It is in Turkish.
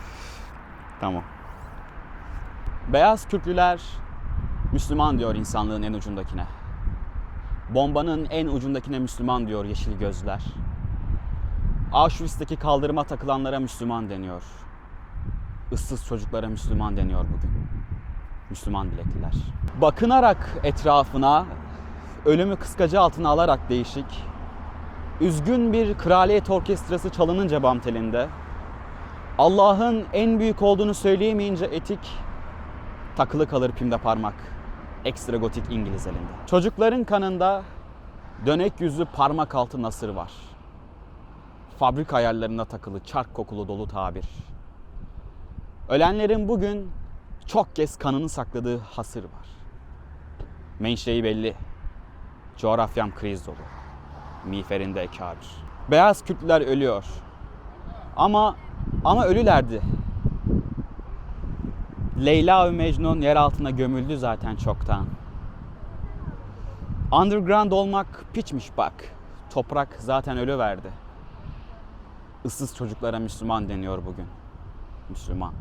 tamam. Beyaz Kürklüler Müslüman diyor insanlığın en ucundakine. Bombanın en ucundakine Müslüman diyor yeşil gözler. Auschwitz'teki kaldırıma takılanlara Müslüman deniyor. Issız çocuklara Müslüman deniyor bugün. Müslüman bilekliler. Bakınarak etrafına, ölümü kıskacı altına alarak değişik, üzgün bir kraliyet orkestrası çalınınca bam telinde, Allah'ın en büyük olduğunu söyleyemeyince etik, takılı kalır pimde parmak. Ekstra gotik İngiliz elinde. Çocukların kanında dönek yüzlü parmak altı nasır var. Fabrika ayarlarına takılı çark kokulu dolu tabir. Ölenlerin bugün çok kez kanını sakladığı hasır var. Menşei belli. Coğrafyam kriz dolu. Miğferinde ekabir. Beyaz Kürtler ölüyor. Ama ama ölülerdi. Leyla ve Mecnun yer altına gömüldü zaten çoktan. Underground olmak piçmiş bak. Toprak zaten ölü verdi. Issız çocuklara Müslüman deniyor bugün. Müslüman.